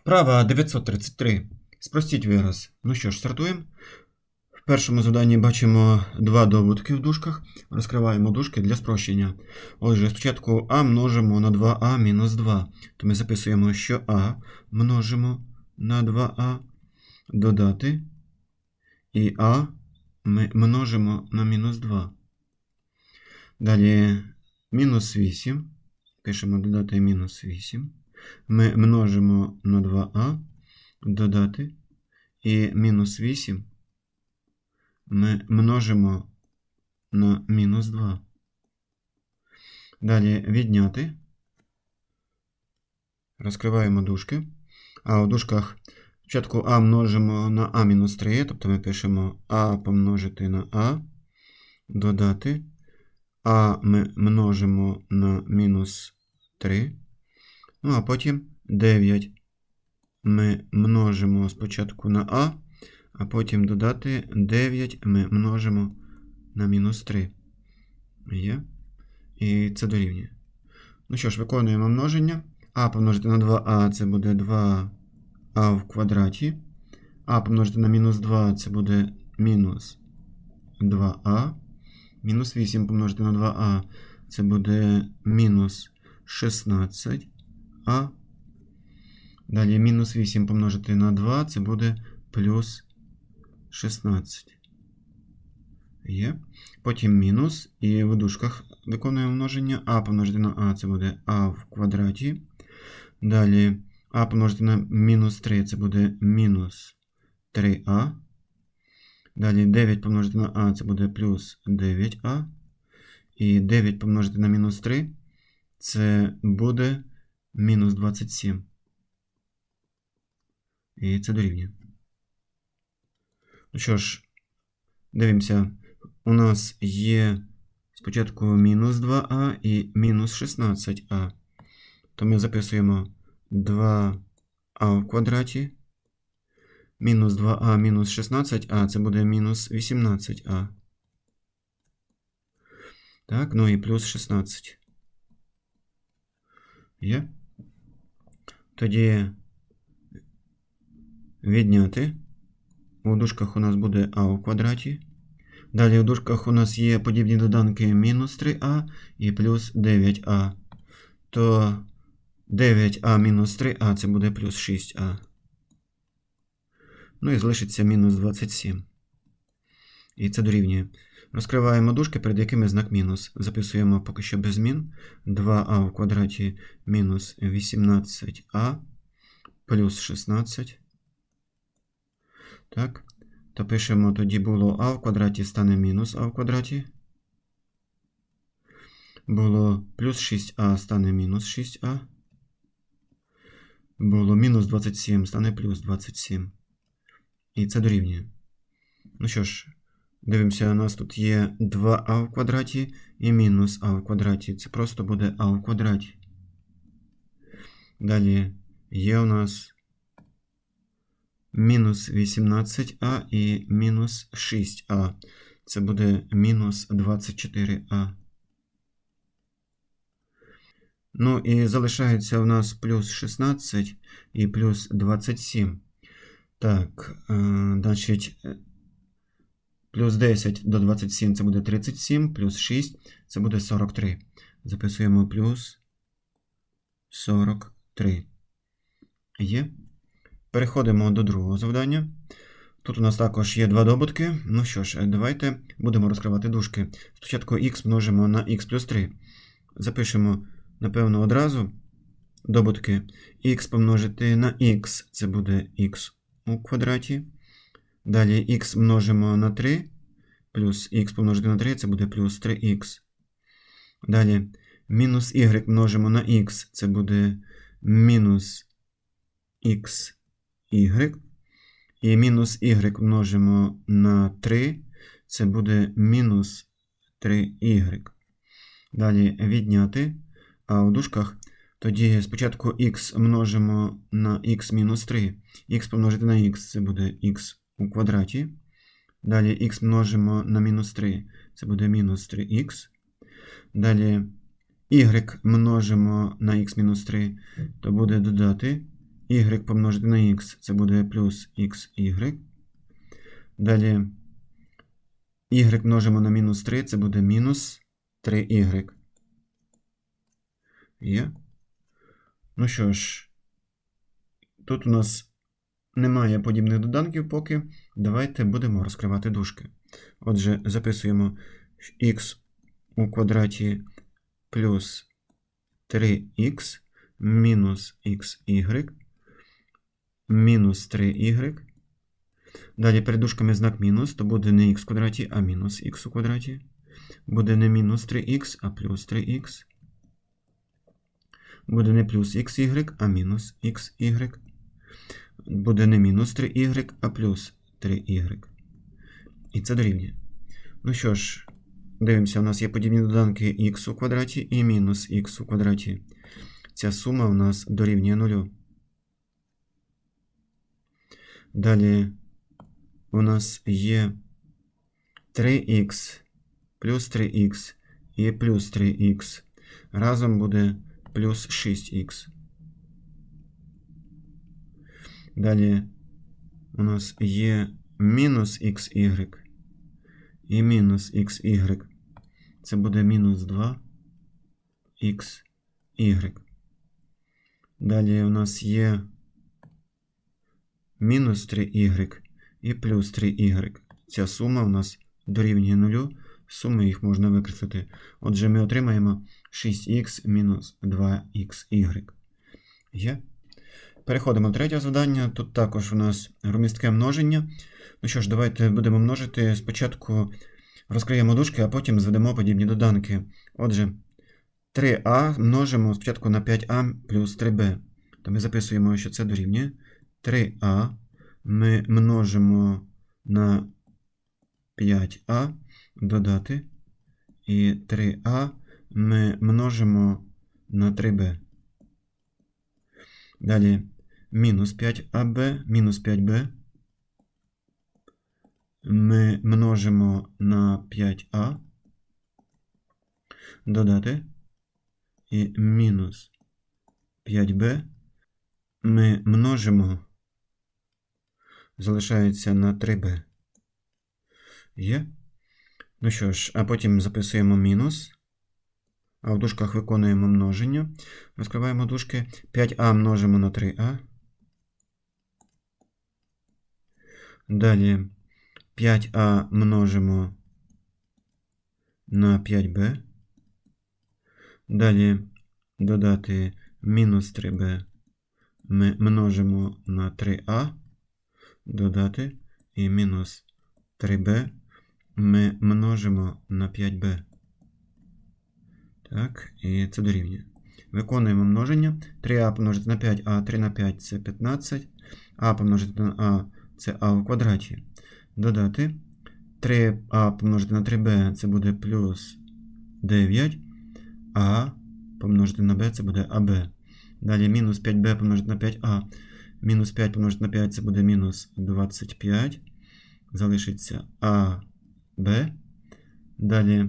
Вправа 933. Спростіть вираз. Ну що ж, стартуємо. В першому заданні бачимо два добутки в дужках. Розкриваємо дужки для спрощення. Отже, спочатку а множимо на 2а мінус 2. То ми записуємо, що а множимо на 2а додати. І а ми множимо на мінус 2. Далі мінус 8. Пишемо додати мінус 8. Ми множимо на 2а, додати, і мінус 8 ми множимо на мінус 2. Далі відняти. Розкриваємо дужки. А у дужках спочатку а множимо на а мінус 3, тобто ми пишемо а помножити на а, додати. А ми множимо на мінус 3. Ну, а потім 9 ми множимо спочатку на А, а потім додати 9 ми множимо на мінус 3. Є. І це дорівнює. Ну що ж, виконуємо множення. А помножити на 2а це буде 2а в квадраті. А помножити на мінус 2 це буде мінус 2а. Мінус 8 помножити на 2а це буде мінус 16. А. Далі мінус 8 помножити на 2, це буде плюс 16. Є. Потім мінус. І в дужках виконуємо множення. А помножити на А це буде А в квадраті. Далі А помножити на мінус 3 це буде мінус 3А. Далі 9 помножити на А це буде плюс 9А. І 9 помножити на мінус 3 це буде мінус 27. І це дорівнює. Ну що ж, дивимося. У нас є спочатку мінус 2а і мінус 16а. То ми записуємо 2а в квадраті. Мінус 2а мінус 16а це буде мінус 18а. Так, ну і плюс 16. Є? Тоді відняти. У дужках у нас буде а у квадраті. Далі у дужках у нас є подібні доданки мінус 3а і плюс 9а. То 9а мінус 3а це буде плюс 6а. Ну і залишиться мінус 27. І це дорівнює. Розкриваємо дужки, перед якими знак мінус. Записуємо поки що без змін. 2а в квадраті мінус 18а плюс 16. Так. То пишемо тоді було а в квадраті стане мінус а в квадраті. Було плюс 6а стане мінус 6а. Було мінус 27 стане плюс 27. І це дорівнює. Ну що ж, дивимося, у нас тут є 2а в квадраті і мінус а в квадраті. Це просто буде а в квадраті. Далі є у нас мінус 18а і мінус 6а. Це буде мінус 24а. Ну і залишається у нас плюс 16 і плюс 27. Так, е, значить, е, плюс 10 до 27 це буде 37, плюс 6 це буде 43. Записуємо плюс 43. Є. Переходимо до другого завдання. Тут у нас також є два добутки. Ну що ж, давайте будемо розкривати дужки. Спочатку х множимо на х плюс 3. Запишемо, напевно, одразу добутки х помножити на х, це буде х у квадраті. Далі х множимо на 3, плюс х помножити на 3, це буде плюс 3х. Далі мінус y множимо на х, це буде мінус х y. І мінус y множимо на 3, це буде мінус 3y. Далі відняти. А у дужках тоді спочатку х множимо на х мінус 3. х помножити на х це буде х у квадраті. Далі х множимо на мінус 3, це буде мінус 3х. Далі y множимо на х мінус 3, то буде додати y помножити на x, це буде плюс xy. Далі y множимо на мінус 3, це буде мінус 3y. Є. Ну що ж, тут у нас немає подібних доданків поки. Давайте будемо розкривати дужки. Отже, записуємо x у квадраті плюс 3х мінус xy мінус 3y. Далі перед дужками знак мінус, то буде не х в квадраті, а мінус х у квадраті. Буде не мінус 3х, а плюс 3х. Буде не плюс xy, а мінус xy. Буде не мінус 3y, а плюс 3y. І це дорівнює. Ну що ж, дивимося, у нас є подібні доданки х у квадраті і мінус х у квадраті. Ця сума у нас дорівнює нулю. Далі у нас є 3х плюс 3х і плюс 3х. Разом буде плюс 6х. Далі у нас є мінус xy і мінус xy. Це буде мінус 2 xy. Далі у нас є мінус 3y і плюс 3y. Ця сума у нас дорівнює нулю. Суми їх можна викреслити. Отже, ми отримаємо 6х мінус 2xy. Є. Переходимо до третього завдання. Тут також у нас громістке множення. Ну що ж, давайте будемо множити. Спочатку розкриємо дужки, а потім зведемо подібні доданки. Отже, 3а множимо спочатку на 5а плюс 3b. То ми записуємо, що це дорівнює. 3а ми множимо на 5а додати. І 3а ми множимо на 3b. Далі мінус 5аб, мінус 5b. Ми множимо на 5а. Додати. І мінус 5b. Ми множимо. Залишається на 3b. Є. Ну що ж, а потім записуємо мінус. А в дужках виконуємо множення. Розкриваємо дужки. 5а множимо на 3а. Далі 5а множимо на 5b. Далі додати мінус 3b. Ми множимо на 3а. Додати і мінус 3b. Ми множимо на 5b. Так, і це дорівнює. Виконуємо множення. 3а помножити на 5, а 3 на 5 це 15. А помножити на а це а у квадраті. Додати. 3а помножити на 3b це буде плюс 9. А помножити на b це буде АБ. Далі мінус 5b помножити на 5а. Мінус 5 помножити на 5 це буде мінус 25. Залишиться АБ. Далі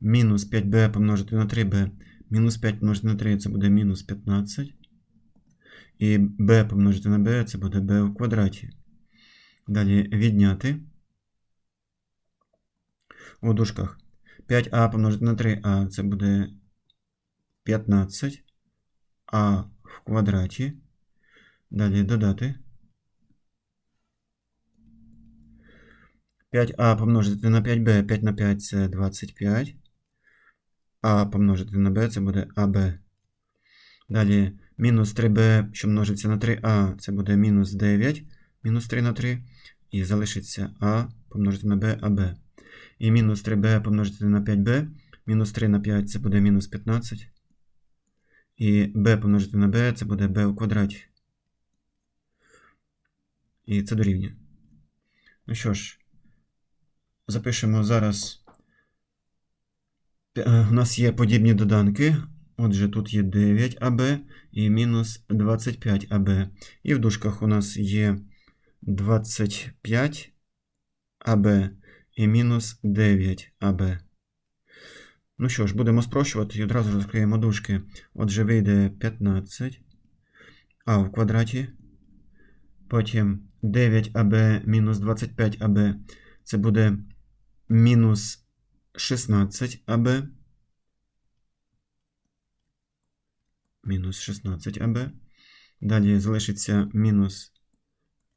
мінус 5b помножити на 3b. Мінус 5 помножити на 3 це буде мінус 15. І b помножити на b це буде b в квадраті. Далі відняти. У дужках 5а помножити на 3а це буде 15 а в квадраті. Далі додати. 5а помножити на 5b, 5 на 5 це 25. А помножити на b це буде АБ. Далі мінус 3b, що множиться на 3а, це буде мінус 9, мінус 3 на 3. І залишиться А помножити на b, АБ. І мінус 3b помножити на 5b, мінус 3 на 5 це буде мінус 15. І b помножити на b це буде b у квадраті. І це дорівнює. Ну що ж, запишемо зараз. Е, У нас є подібні доданки. Отже, тут є 9АБ і мінус 25АБ. І в дужках у нас є 25АБ і мінус 9АБ. Ну що ж, будемо спрощувати і одразу розкриємо дужки. Отже, вийде 15. а в квадраті. Потім 9аб мінус 25аб це буде мінус 16аб. Мінус 16аб. Далі залишиться мінус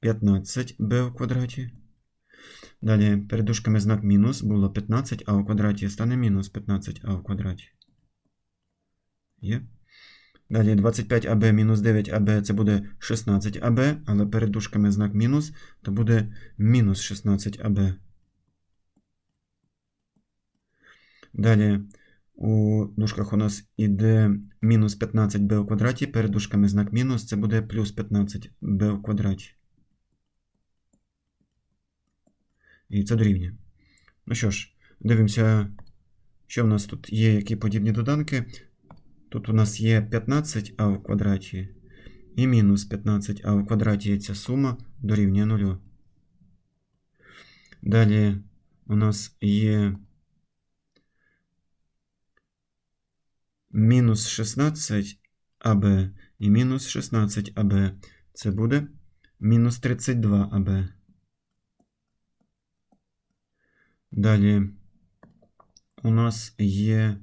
15b в квадраті. Далі перед дужками знак мінус було 15а в квадраті стане мінус 15а в квадраті. Є. Далі 25аб мінус 9аб це буде 16аб, але перед дужками знак мінус, то буде мінус 16аб. Далі у дужках у нас іде мінус 15b у квадраті, перед дужками знак мінус, це буде плюс 15b у квадраті. І це дорівнює. Ну що ж, дивимося, що в нас тут є, які подібні доданки. Тут у нас є 15а в квадраті і мінус 15а в квадраті ця сума дорівнює 0. Далі у нас є мінус 16аб і мінус 16аб. Це буде мінус 32аб. Далі у нас є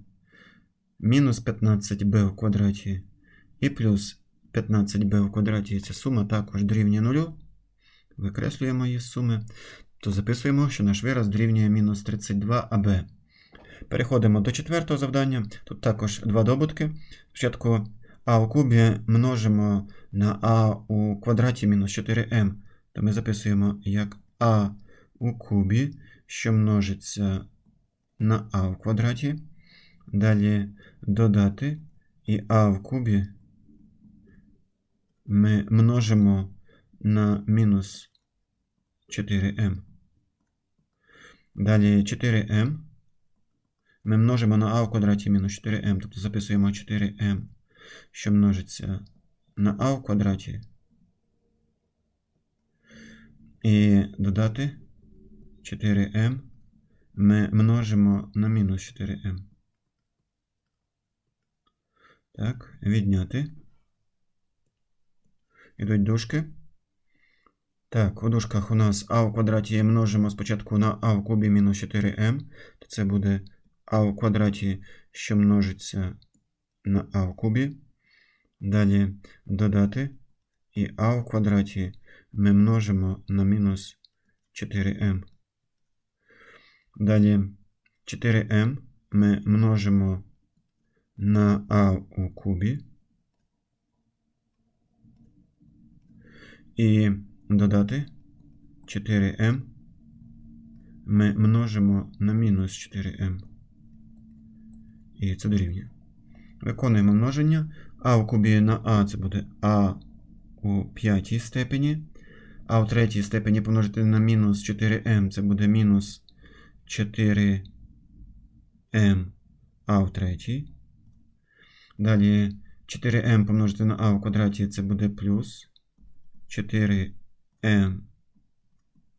мінус 15b в квадраті і плюс 15b в квадраті. Ця сума також дорівнює 0. Викреслюємо її суми. То записуємо, що наш вираз дорівнює мінус 32аб. Переходимо до четвертого завдання. Тут також два добутки. Спочатку а у кубі множимо на а у квадраті мінус 4m. То ми записуємо як а у кубі, що множиться на а в квадраті. Далі додати і а в кубі ми множимо на мінус 4m. Далі 4m ми множимо на а в квадраті мінус 4m, тобто записуємо 4m, що множиться на а в квадраті. І додати 4m ми множимо на мінус 4m. Так, відняти. Ідуть дужки. Так, у дужках у нас а в квадраті множимо спочатку на а в кубі мінус 4m, то це буде а в квадраті, що множиться на а в кубі. Далі додати. І а в квадраті ми множимо на мінус 4m. Далі 4m ми множимо на а у кубі. І додати 4m ми множимо на мінус 4m. І це дорівнює. Виконуємо множення. А у кубі на А це буде А у п'ятій степені. А у третій степені помножити на мінус 4m це буде мінус 4m а в третій. Далі 4m помножити на а в квадраті це буде плюс 4m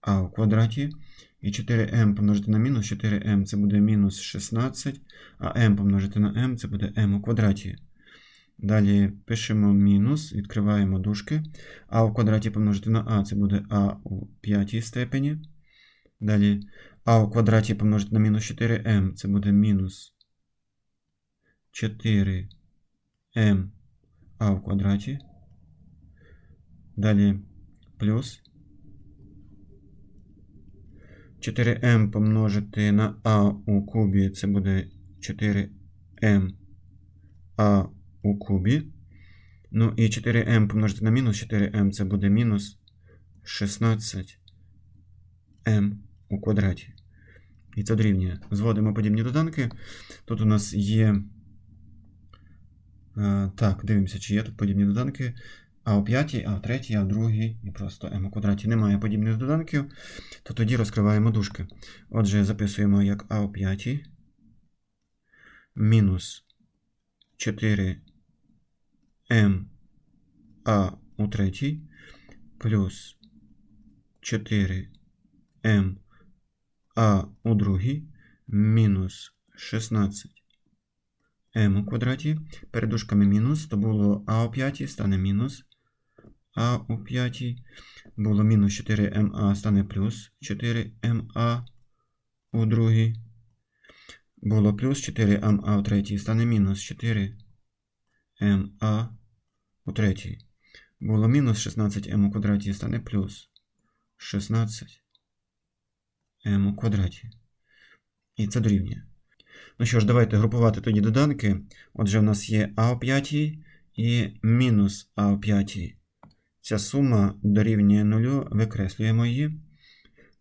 а в квадраті. І 4m помножити на мінус 4m це буде мінус 16, а m помножити на m це буде m у квадраті. Далі пишемо мінус, відкриваємо дужки. А в квадраті помножити на а це буде а у п'ятій степені. Далі а у квадраті помножити на мінус 4m це буде мінус 4m а в квадраті. Далі плюс 4m помножити на а у кубі це буде 4m а у кубі. Ну і 4m помножити на мінус 4m це буде мінус 16m у квадраті. І це дорівнює. Зводимо подібні доданки. Тут у нас є. А, так, дивимося, чи є тут подібні доданки. А у п'ятій, а у третій, а у другій, і просто m у квадраті немає подібних доданків, то тоді розкриваємо дужки. Отже, записуємо як а у п'ятій мінус 4m а у третій плюс 4m а у другій мінус 16 m у квадраті. Перед дужками мінус, то було а у п'ятій стане мінус а у п'ятій. Було мінус 4ма стане плюс 4ма у другій. Було плюс 4ма у третій стане мінус 4ма у третій. Було мінус 16м у квадраті стане плюс 16 m у квадраті. І це дорівнює. Ну що ж, давайте групувати тоді доданки. Отже, в нас є а у п'ятій і мінус а у п'ятій. Ця сума дорівнює нулю, викреслюємо її.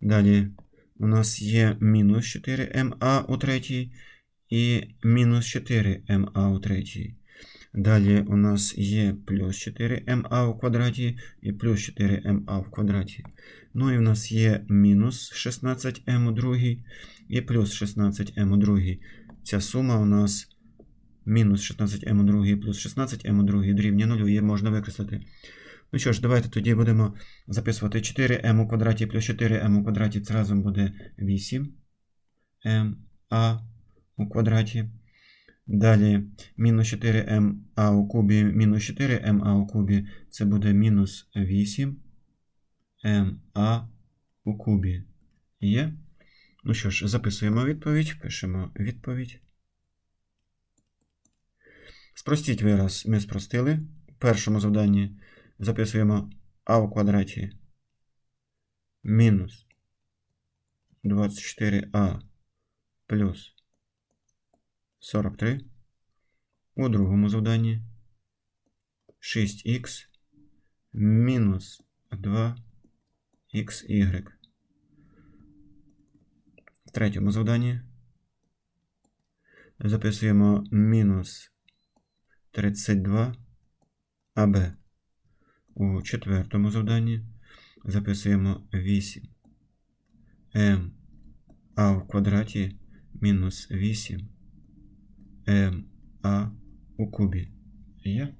Далі у нас є мінус 4ma у третій і мінус 4ma у третій. Далі у нас є плюс 4ma у квадраті і плюс 4ma в квадраті. Ну і в нас є мінус 16m у другій і плюс 16m у другій. Ця сума у нас мінус 16m у другій плюс 16m у другій дорівнює 0, її можна викреслити. Ну що ж, давайте тоді будемо записувати 4m у квадраті плюс 4m у квадраті. Це разом буде 8m а у квадраті. Далі мінус 4m а у кубі, мінус 4m а у кубі. Це буде мінус 8 ма у кубі. Є. Ну що ж, записуємо відповідь, пишемо відповідь. Спростіть вираз, ми спростили. В першому завданні записуємо а у квадраті мінус 24а плюс 43. У другому завданні 6х мінус 2xy. В третьому завданні записуємо мінус 32 АБ. У четвертому завданні записуємо 8 М А в квадраті мінус 8 М А у кубі. Є?